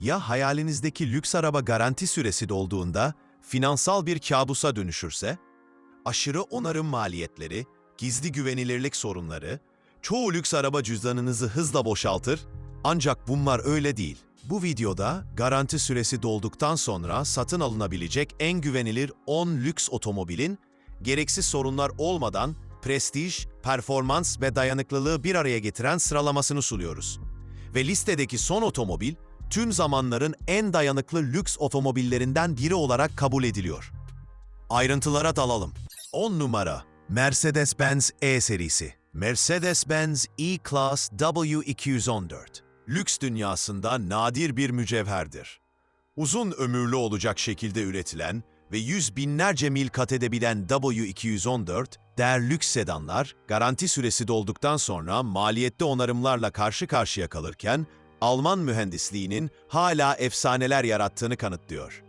Ya hayalinizdeki lüks araba garanti süresi dolduğunda finansal bir kabusa dönüşürse? Aşırı onarım maliyetleri, gizli güvenilirlik sorunları, çoğu lüks araba cüzdanınızı hızla boşaltır ancak bunlar öyle değil. Bu videoda garanti süresi dolduktan sonra satın alınabilecek en güvenilir 10 lüks otomobilin gereksiz sorunlar olmadan prestij, performans ve dayanıklılığı bir araya getiren sıralamasını sunuyoruz. Ve listedeki son otomobil tüm zamanların en dayanıklı lüks otomobillerinden biri olarak kabul ediliyor. Ayrıntılara dalalım. 10 numara Mercedes-Benz E serisi. Mercedes-Benz E-Class W214. Lüks dünyasında nadir bir mücevherdir. Uzun ömürlü olacak şekilde üretilen ve yüz binlerce mil kat edebilen W214, değer lüks sedanlar, garanti süresi dolduktan sonra maliyetli onarımlarla karşı karşıya kalırken, Alman mühendisliğinin hala efsaneler yarattığını kanıtlıyor.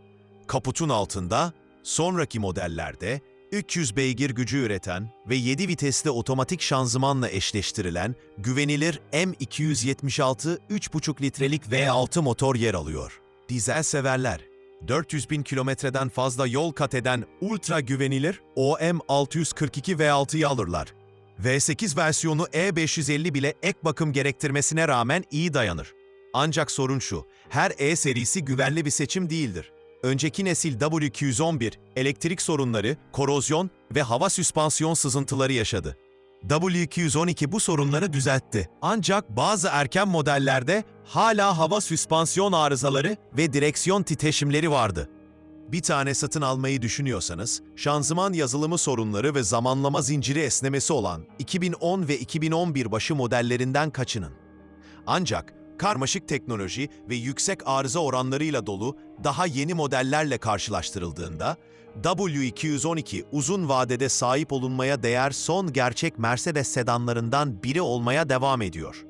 Kaputun altında, sonraki modellerde 300 beygir gücü üreten ve 7 vitesli otomatik şanzımanla eşleştirilen güvenilir M276 3,5 litrelik V6 motor yer alıyor. Dizel severler, 400 bin kilometreden fazla yol kat eden ultra güvenilir OM642 V6'yı alırlar. V8 versiyonu E550 bile ek bakım gerektirmesine rağmen iyi dayanır. Ancak sorun şu, her E serisi güvenli bir seçim değildir. Önceki nesil W211 elektrik sorunları, korozyon ve hava süspansiyon sızıntıları yaşadı. W212 bu sorunları düzeltti. Ancak bazı erken modellerde hala hava süspansiyon arızaları ve direksiyon titreşimleri vardı. Bir tane satın almayı düşünüyorsanız, şanzıman yazılımı sorunları ve zamanlama zinciri esnemesi olan 2010 ve 2011 başı modellerinden kaçının. Ancak karmaşık teknoloji ve yüksek arıza oranlarıyla dolu daha yeni modellerle karşılaştırıldığında, W212 uzun vadede sahip olunmaya değer son gerçek Mercedes sedanlarından biri olmaya devam ediyor.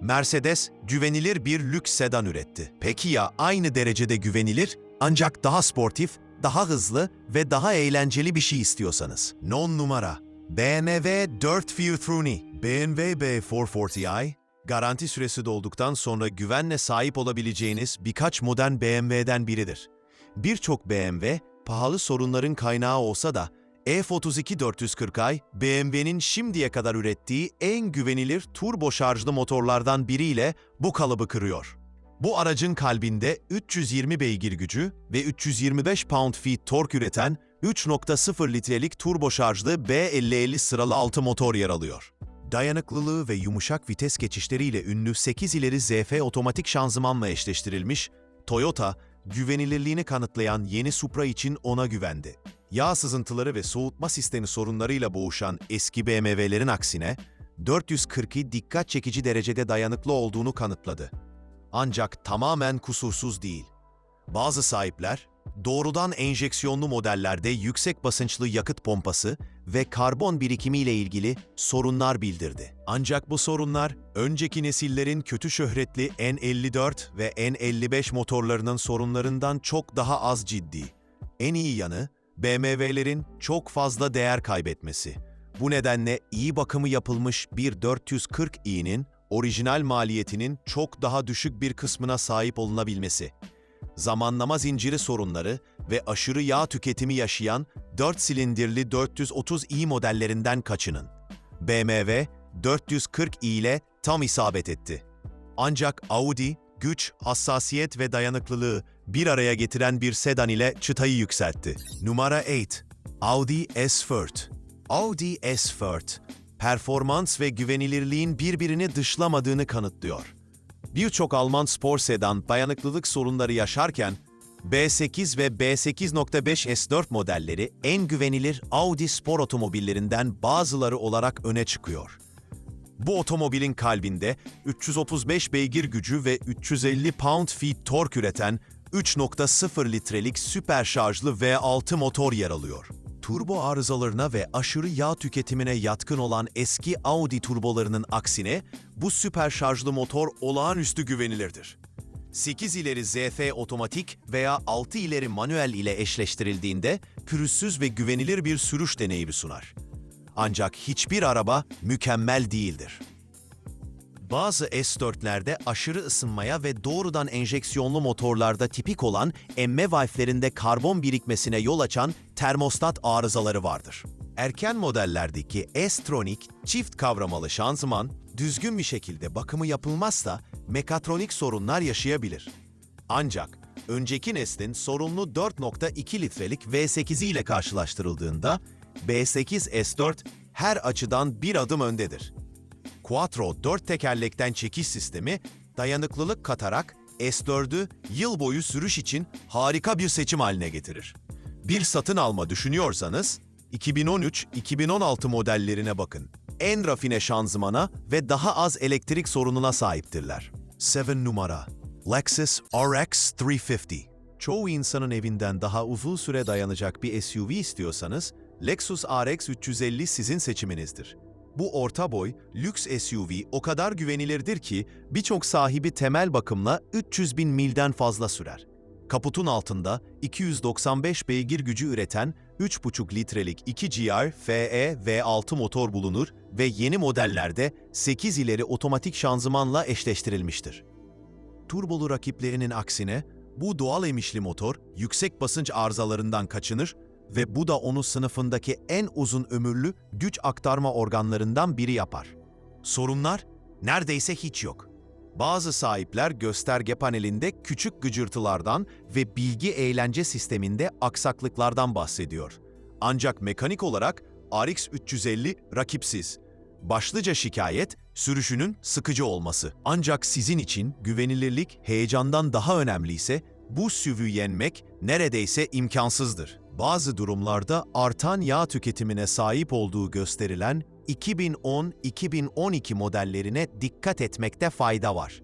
Mercedes, güvenilir bir lüks sedan üretti. Peki ya aynı derecede güvenilir ancak daha sportif, daha hızlı ve daha eğlenceli bir şey istiyorsanız? Non numara BMW 440 BMW B440i Garanti süresi dolduktan sonra güvenle sahip olabileceğiniz birkaç modern BMW'den biridir. Birçok BMW, pahalı sorunların kaynağı olsa da E32 440i, BMW'nin şimdiye kadar ürettiği en güvenilir turbo şarjlı motorlardan biriyle bu kalıbı kırıyor. Bu aracın kalbinde 320 beygir gücü ve 325 pound-feet tork üreten 3.0 litrelik turbo şarjlı B5050 sıralı 6 motor yer alıyor. Dayanıklılığı ve yumuşak vites geçişleriyle ünlü 8 ileri ZF otomatik şanzımanla eşleştirilmiş, Toyota, güvenilirliğini kanıtlayan yeni Supra için ona güvendi. Yağ sızıntıları ve soğutma sistemi sorunlarıyla boğuşan eski BMW'lerin aksine, 440'i dikkat çekici derecede dayanıklı olduğunu kanıtladı. Ancak tamamen kusursuz değil. Bazı sahipler, doğrudan enjeksiyonlu modellerde yüksek basınçlı yakıt pompası ve karbon birikimiyle ilgili sorunlar bildirdi. Ancak bu sorunlar, önceki nesillerin kötü şöhretli N54 ve N55 motorlarının sorunlarından çok daha az ciddi. En iyi yanı, BMW'lerin çok fazla değer kaybetmesi. Bu nedenle iyi bakımı yapılmış bir 440i'nin orijinal maliyetinin çok daha düşük bir kısmına sahip olunabilmesi zamanlama zinciri sorunları ve aşırı yağ tüketimi yaşayan 4 silindirli 430i modellerinden kaçının. BMW 440i ile tam isabet etti. Ancak Audi, güç, hassasiyet ve dayanıklılığı bir araya getiren bir sedan ile çıtayı yükseltti. Numara 8. Audi S4 Audi S4, performans ve güvenilirliğin birbirini dışlamadığını kanıtlıyor. Birçok Alman spor sedan dayanıklılık sorunları yaşarken, B8 ve B8.5 S4 modelleri en güvenilir Audi spor otomobillerinden bazıları olarak öne çıkıyor. Bu otomobilin kalbinde 335 beygir gücü ve 350 pound-feet tork üreten 3.0 litrelik süper şarjlı V6 motor yer alıyor. Turbo arızalarına ve aşırı yağ tüketimine yatkın olan eski Audi turbolarının aksine bu süper şarjlı motor olağanüstü güvenilirdir. 8 ileri ZF otomatik veya 6 ileri manuel ile eşleştirildiğinde pürüzsüz ve güvenilir bir sürüş deneyimi sunar. Ancak hiçbir araba mükemmel değildir. Bazı S4'lerde aşırı ısınmaya ve doğrudan enjeksiyonlu motorlarda tipik olan emme valflerinde karbon birikmesine yol açan termostat arızaları vardır. Erken modellerdeki S-Tronic çift kavramalı şanzıman düzgün bir şekilde bakımı yapılmazsa mekatronik sorunlar yaşayabilir. Ancak önceki neslin sorunlu 4.2 litrelik V8 ile karşılaştırıldığında B8 S4 her açıdan bir adım öndedir. Quattro 4 tekerlekten çekiş sistemi dayanıklılık katarak S4'ü yıl boyu sürüş için harika bir seçim haline getirir. Bir satın alma düşünüyorsanız 2013-2016 modellerine bakın. En rafine şanzımana ve daha az elektrik sorununa sahiptirler. 7 numara Lexus RX 350 Çoğu insanın evinden daha uzun süre dayanacak bir SUV istiyorsanız, Lexus RX 350 sizin seçiminizdir. Bu orta boy, lüks SUV o kadar güvenilirdir ki birçok sahibi temel bakımla 300 bin milden fazla sürer. Kaputun altında 295 beygir gücü üreten 3,5 litrelik 2GR FE V6 motor bulunur ve yeni modellerde 8 ileri otomatik şanzımanla eşleştirilmiştir. Turbolu rakiplerinin aksine bu doğal emişli motor yüksek basınç arızalarından kaçınır ve bu da onu sınıfındaki en uzun ömürlü güç aktarma organlarından biri yapar. Sorunlar neredeyse hiç yok. Bazı sahipler gösterge panelinde küçük gıcırtılardan ve bilgi eğlence sisteminde aksaklıklardan bahsediyor. Ancak mekanik olarak RX 350 rakipsiz. Başlıca şikayet sürüşünün sıkıcı olması. Ancak sizin için güvenilirlik heyecandan daha önemliyse bu SUV'ü yenmek neredeyse imkansızdır. Bazı durumlarda artan yağ tüketimine sahip olduğu gösterilen 2010-2012 modellerine dikkat etmekte fayda var.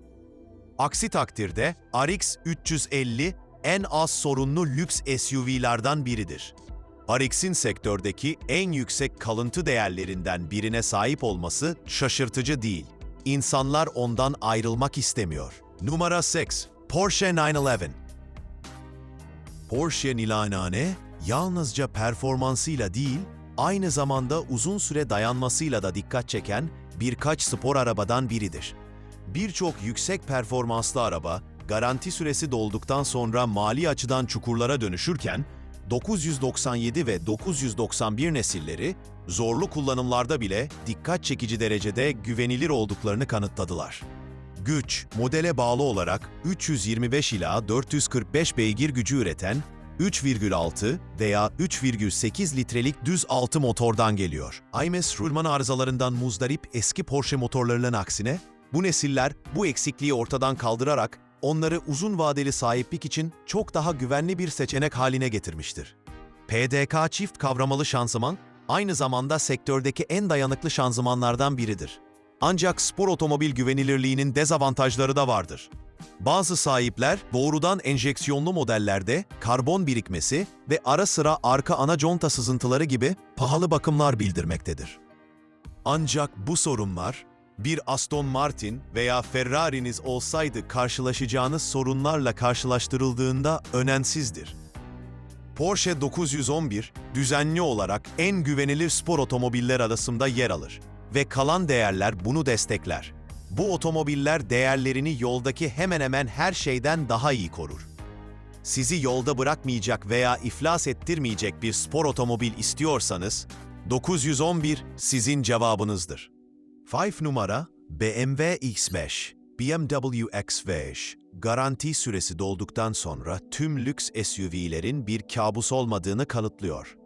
Aksi takdirde RX 350 en az sorunlu lüks SUV'lardan biridir. RX'in sektördeki en yüksek kalıntı değerlerinden birine sahip olması şaşırtıcı değil. İnsanlar ondan ayrılmak istemiyor. Numara 6. Porsche 911 Porsche Nilanane yalnızca performansıyla değil, aynı zamanda uzun süre dayanmasıyla da dikkat çeken birkaç spor arabadan biridir. Birçok yüksek performanslı araba, garanti süresi dolduktan sonra mali açıdan çukurlara dönüşürken, 997 ve 991 nesilleri zorlu kullanımlarda bile dikkat çekici derecede güvenilir olduklarını kanıtladılar. Güç, modele bağlı olarak 325 ila 445 beygir gücü üreten 3,6 veya 3,8 litrelik düz altı motordan geliyor. IMS rulman arızalarından muzdarip eski Porsche motorlarının aksine, bu nesiller bu eksikliği ortadan kaldırarak onları uzun vadeli sahiplik için çok daha güvenli bir seçenek haline getirmiştir. PDK çift kavramalı şanzıman, aynı zamanda sektördeki en dayanıklı şanzımanlardan biridir. Ancak spor otomobil güvenilirliğinin dezavantajları da vardır. Bazı sahipler doğrudan enjeksiyonlu modellerde karbon birikmesi ve ara sıra arka ana conta sızıntıları gibi pahalı bakımlar bildirmektedir. Ancak bu sorunlar bir Aston Martin veya Ferrari'niz olsaydı karşılaşacağınız sorunlarla karşılaştırıldığında önemsizdir. Porsche 911 düzenli olarak en güvenilir spor otomobiller arasında yer alır ve kalan değerler bunu destekler. Bu otomobiller değerlerini yoldaki hemen hemen her şeyden daha iyi korur. Sizi yolda bırakmayacak veya iflas ettirmeyecek bir spor otomobil istiyorsanız 911 sizin cevabınızdır. 5 numara BMW X5 BMW X5 garanti süresi dolduktan sonra tüm lüks SUV'lerin bir kabus olmadığını kanıtlıyor.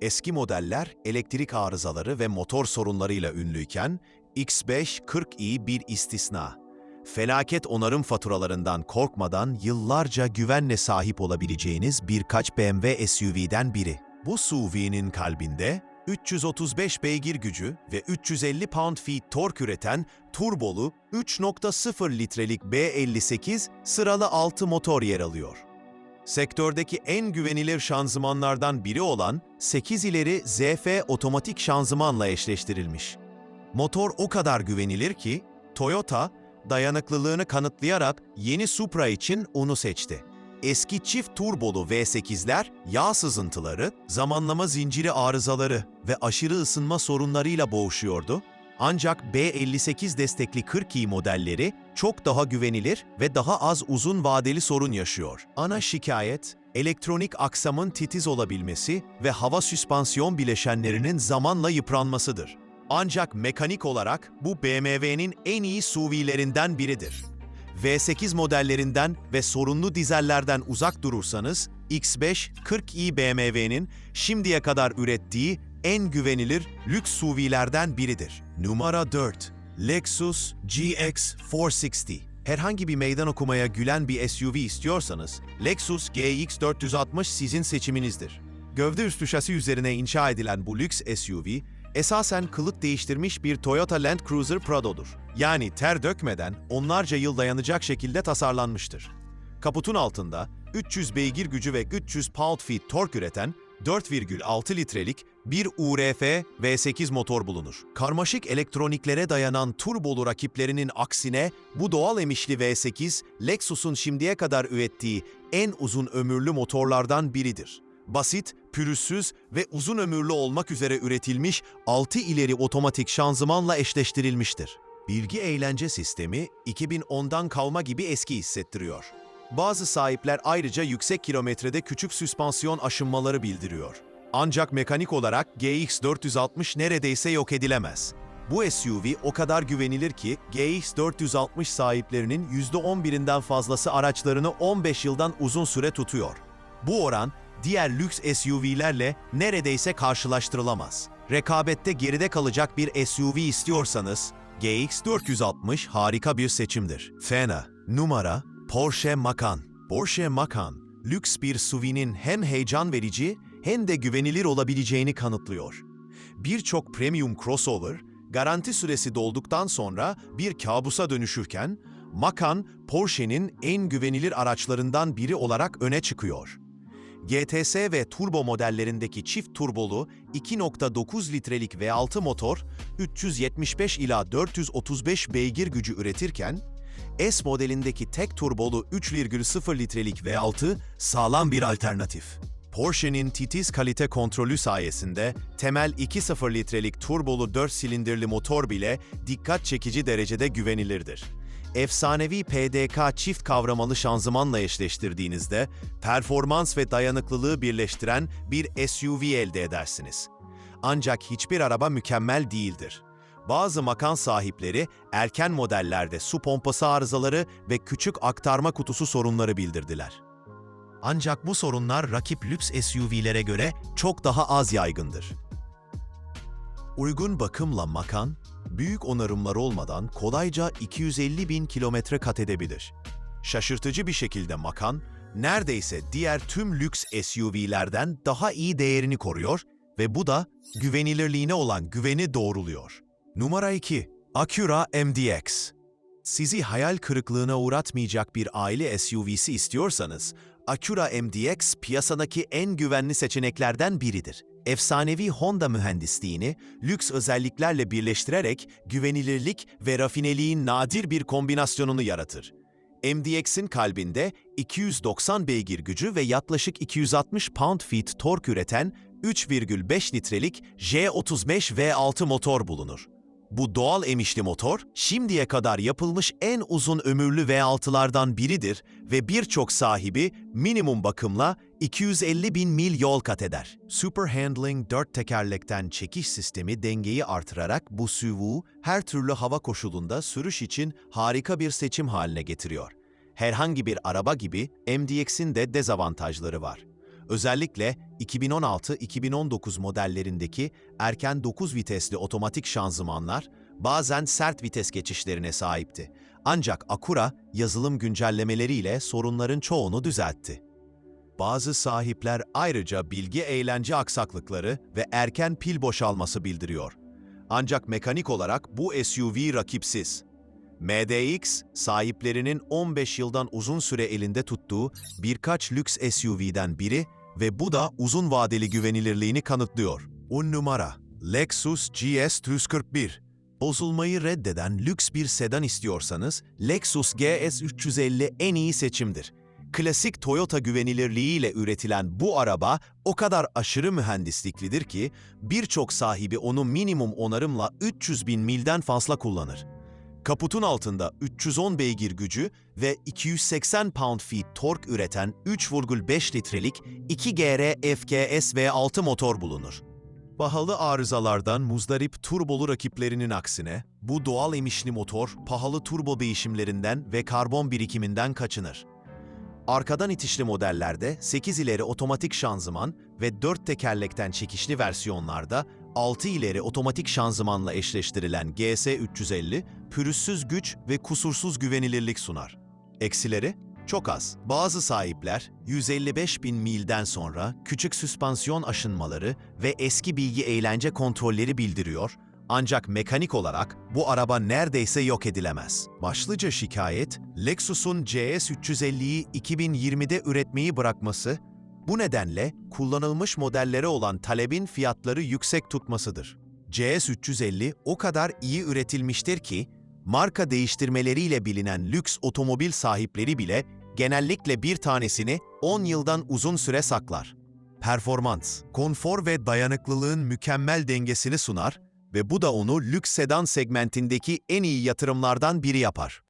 Eski modeller elektrik arızaları ve motor sorunlarıyla ünlüyken X5 40i bir istisna. Felaket onarım faturalarından korkmadan yıllarca güvenle sahip olabileceğiniz birkaç BMW SUV'den biri. Bu SUV'nin kalbinde 335 beygir gücü ve 350 pound-feet tork üreten turbolu 3.0 litrelik B58 sıralı 6 motor yer alıyor. Sektördeki en güvenilir şanzımanlardan biri olan 8 ileri ZF otomatik şanzımanla eşleştirilmiş. Motor o kadar güvenilir ki Toyota dayanıklılığını kanıtlayarak yeni Supra için onu seçti. Eski çift turbolu V8'ler yağ sızıntıları, zamanlama zinciri arızaları ve aşırı ısınma sorunlarıyla boğuşuyordu. Ancak B58 destekli 40i modelleri çok daha güvenilir ve daha az uzun vadeli sorun yaşıyor. Ana şikayet, elektronik aksamın titiz olabilmesi ve hava süspansiyon bileşenlerinin zamanla yıpranmasıdır. Ancak mekanik olarak bu BMW'nin en iyi SUV'lerinden biridir. V8 modellerinden ve sorunlu dizellerden uzak durursanız, X5 40i BMW'nin şimdiye kadar ürettiği en güvenilir lüks SUV'lerden biridir. Numara 4. Lexus GX 460 Herhangi bir meydan okumaya gülen bir SUV istiyorsanız, Lexus GX 460 sizin seçiminizdir. Gövde üstü şasi üzerine inşa edilen bu lüks SUV, esasen kılık değiştirmiş bir Toyota Land Cruiser Prado'dur. Yani ter dökmeden onlarca yıl dayanacak şekilde tasarlanmıştır. Kaputun altında 300 beygir gücü ve 300 pound-feet tork üreten 4,6 litrelik bir URF V8 motor bulunur. Karmaşık elektroniklere dayanan turbolu rakiplerinin aksine bu doğal emişli V8, Lexus'un şimdiye kadar ürettiği en uzun ömürlü motorlardan biridir. Basit, pürüzsüz ve uzun ömürlü olmak üzere üretilmiş 6 ileri otomatik şanzımanla eşleştirilmiştir. Bilgi eğlence sistemi 2010'dan kalma gibi eski hissettiriyor. Bazı sahipler ayrıca yüksek kilometrede küçük süspansiyon aşınmaları bildiriyor. Ancak mekanik olarak GX460 neredeyse yok edilemez. Bu SUV o kadar güvenilir ki GX460 sahiplerinin %11'inden fazlası araçlarını 15 yıldan uzun süre tutuyor. Bu oran diğer lüks SUV'lerle neredeyse karşılaştırılamaz. Rekabette geride kalacak bir SUV istiyorsanız GX460 harika bir seçimdir. Fena. Numara Porsche Macan. Porsche Macan, lüks bir SUV'nin hem heyecan verici hem de güvenilir olabileceğini kanıtlıyor. Birçok premium crossover, garanti süresi dolduktan sonra bir kabusa dönüşürken, Macan, Porsche'nin en güvenilir araçlarından biri olarak öne çıkıyor. GTS ve turbo modellerindeki çift turbolu 2.9 litrelik V6 motor 375 ila 435 beygir gücü üretirken, S modelindeki tek turbolu 3,0 litrelik V6 sağlam bir alternatif. Porsche'nin titiz kalite kontrolü sayesinde temel 2.0 litrelik turbolu 4 silindirli motor bile dikkat çekici derecede güvenilirdir. Efsanevi PDK çift kavramalı şanzımanla eşleştirdiğinizde performans ve dayanıklılığı birleştiren bir SUV elde edersiniz. Ancak hiçbir araba mükemmel değildir. Bazı makan sahipleri erken modellerde su pompası arızaları ve küçük aktarma kutusu sorunları bildirdiler. Ancak bu sorunlar rakip lüks SUV'lere göre çok daha az yaygındır. Uygun bakımla Macan, büyük onarımlar olmadan kolayca 250 bin kilometre kat edebilir. Şaşırtıcı bir şekilde Macan, neredeyse diğer tüm lüks SUV'lerden daha iyi değerini koruyor ve bu da güvenilirliğine olan güveni doğruluyor. Numara 2. Acura MDX Sizi hayal kırıklığına uğratmayacak bir aile SUV'si istiyorsanız, Acura MDX piyasadaki en güvenli seçeneklerden biridir. Efsanevi Honda mühendisliğini lüks özelliklerle birleştirerek güvenilirlik ve rafineliğin nadir bir kombinasyonunu yaratır. MDX'in kalbinde 290 beygir gücü ve yaklaşık 260 pound-feet tork üreten 3,5 litrelik J35 V6 motor bulunur. Bu doğal emişli motor, şimdiye kadar yapılmış en uzun ömürlü V6'lardan biridir ve birçok sahibi minimum bakımla 250 bin mil yol kat eder. Super Handling 4 tekerlekten çekiş sistemi dengeyi artırarak bu SUV her türlü hava koşulunda sürüş için harika bir seçim haline getiriyor. Herhangi bir araba gibi MDX'in de dezavantajları var. Özellikle 2016-2019 modellerindeki erken 9 vitesli otomatik şanzımanlar bazen sert vites geçişlerine sahipti. Ancak Acura yazılım güncellemeleriyle sorunların çoğunu düzeltti. Bazı sahipler ayrıca bilgi eğlence aksaklıkları ve erken pil boşalması bildiriyor. Ancak mekanik olarak bu SUV rakipsiz. MDX, sahiplerinin 15 yıldan uzun süre elinde tuttuğu birkaç lüks SUV'den biri ve bu da uzun vadeli güvenilirliğini kanıtlıyor. 10 numara Lexus GS 141 Bozulmayı reddeden lüks bir sedan istiyorsanız Lexus GS 350 en iyi seçimdir. Klasik Toyota güvenilirliğiyle üretilen bu araba o kadar aşırı mühendisliklidir ki birçok sahibi onu minimum onarımla 300 bin milden fazla kullanır. Kaputun altında 310 beygir gücü ve 280 pound-feet tork üreten 3,5 litrelik 2GR FGS V6 motor bulunur. Pahalı arızalardan muzdarip turbolu rakiplerinin aksine, bu doğal emişli motor pahalı turbo değişimlerinden ve karbon birikiminden kaçınır. Arkadan itişli modellerde 8 ileri otomatik şanzıman ve 4 tekerlekten çekişli versiyonlarda 6 ileri otomatik şanzımanla eşleştirilen GS350, pürüzsüz güç ve kusursuz güvenilirlik sunar. Eksileri? Çok az. Bazı sahipler 155 bin milden sonra küçük süspansiyon aşınmaları ve eski bilgi eğlence kontrolleri bildiriyor ancak mekanik olarak bu araba neredeyse yok edilemez. Başlıca şikayet, Lexus'un CS350'yi 2020'de üretmeyi bırakması, bu nedenle kullanılmış modellere olan talebin fiyatları yüksek tutmasıdır. CS350 o kadar iyi üretilmiştir ki, marka değiştirmeleriyle bilinen lüks otomobil sahipleri bile genellikle bir tanesini 10 yıldan uzun süre saklar. Performans, konfor ve dayanıklılığın mükemmel dengesini sunar ve bu da onu lüks sedan segmentindeki en iyi yatırımlardan biri yapar.